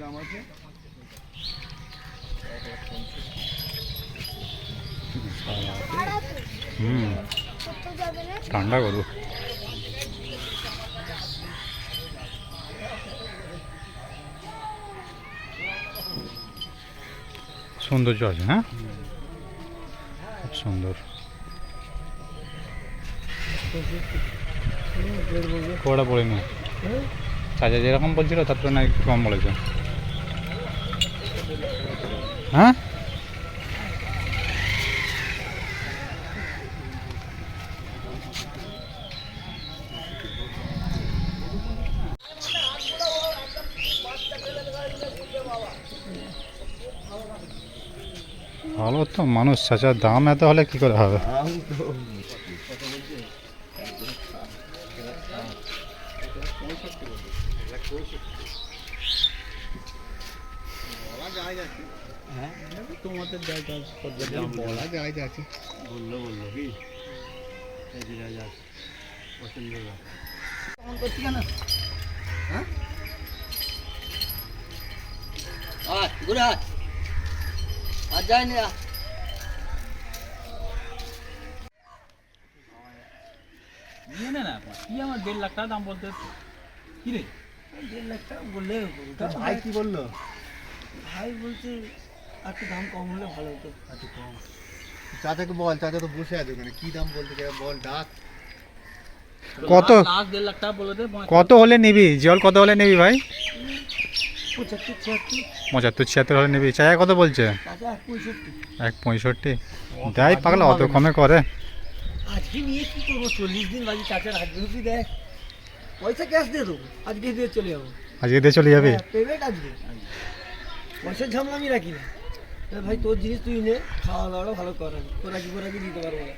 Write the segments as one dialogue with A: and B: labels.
A: দাম আছে?
B: হুম। ঠান্ডা গরু। সৌন্দর্য আছে হ্যাঁ? খুব সুন্দর। কোড়া পড়েনি চাচা যেরকম বলছিল, তার একটু কম বলেছে। হ্যাঁ? ভালো তো মানুষ চাচার দাম এত হলে কি করে হবে?
A: দাম তো হ্যাঁ? তোমাদের বলা যায় আছে। বলল বলল কি? পছন্দ কেমন করছি কেন হ্যাঁ? আয় ঘুরে আয় আর যায়নি আ
C: নিয়ে নে না কি আমার দেড় লাখ টাকা দাম বলতে কি রে?
A: দেড় লাখ টাকা বললে ভাই কি বলল?
D: ভাই বলছে একটু দাম কম হলে ভালো হতো।
A: একটু কম। চাচাকে বল চাচা তো বসে আছে ওখানে। কি দাম বলতে চাই বল ডাক।
B: কত?
C: লাখ দেড় লাখ টাকা বলে দে
B: কত হলে নিবি? জল কত হলে নিবি ভাই?
D: পঁচাত্তর ছিয়াত্তর।
B: হলে নিবি। চায়া কত বলছে?
D: এক পঁয়ষট্টি।
B: দেয় পাগলা অত কমে করে।
D: আজকে নিয়ে কি করব? চল্লিশ দিন বাজি চাচার হাত দেয় পয়সা ক্যাশ দিয়ে দেবো। আজকে দিয়ে চলে যাব।
B: আজকে দিয়ে চলে যাবি?
D: পেমেন্ট আজকে। পয়সার ঝামলা আমি রাখি না। ভাই তোর জিনিস তুই নে খাওয়া দাওয়াটা ভালো কর। তোর করে দিতে পারব না।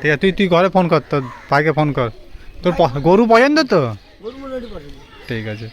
B: ঠিক আছে তুই তুই ঘরে ফোন কর তোর ভাইকে ফোন কর। তোর গরু পছন্দ তো?
D: গরু মোটামুটি পছন্দ।
B: ঠিক আছে।